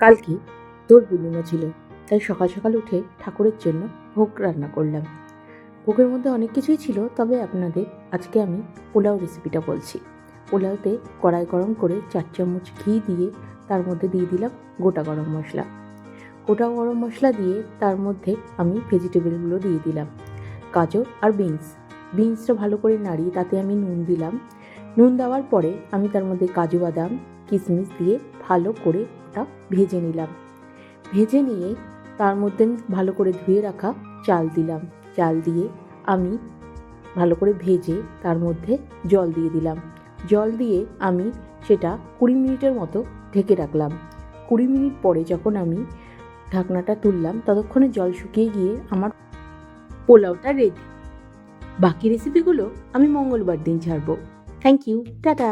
কালকে দোল পূর্ণিমা ছিল, তাই সকাল সকাল উঠে ঠাকুরের জন্য ভোগ রান্না করলাম। ভোগের মধ্যে অনেক কিছুই ছিল, তবে আপনাদের আজকে আমি পোলাও রেসিপিটা বলছি। পোলাওতে কড়াই গরম করে চার চামচ ঘি দিয়ে তার মধ্যে দিয়ে দিলাম গোটা গরম মশলা। গোটা গরম মশলা দিয়ে তার মধ্যে আমি ভেজিটেবলগুলো দিয়ে দিলাম। গাজর আর বিনস বিনসটা ভালো করে নাড়িয়ে তাতে আমি নুন দিলাম। নুন দেওয়ার পরে আমি তার মধ্যে কাজু বাদাম কিশমিশ দিয়ে ভালো করে ওটা ভেজে নিলাম। ভেজে নিয়ে তার মধ্যে ভালো করে ধুয়ে রাখা চাল দিলাম। চাল দিয়ে আমি ভালো করে ভেজে তার মধ্যে জল দিয়ে দিলাম। জল দিয়ে আমি সেটা কুড়ি মিনিটের মতো ঢেকে রাখলাম। কুড়ি মিনিট পরে যখন আমি ঢাকনাটা তুললাম, ততক্ষণে জল শুকিয়ে গিয়ে আমার পোলাওটা রেডি বাকি রেসিপিগুলো আমি মঙ্গলবার দিন ছাড়বো। Thank you tata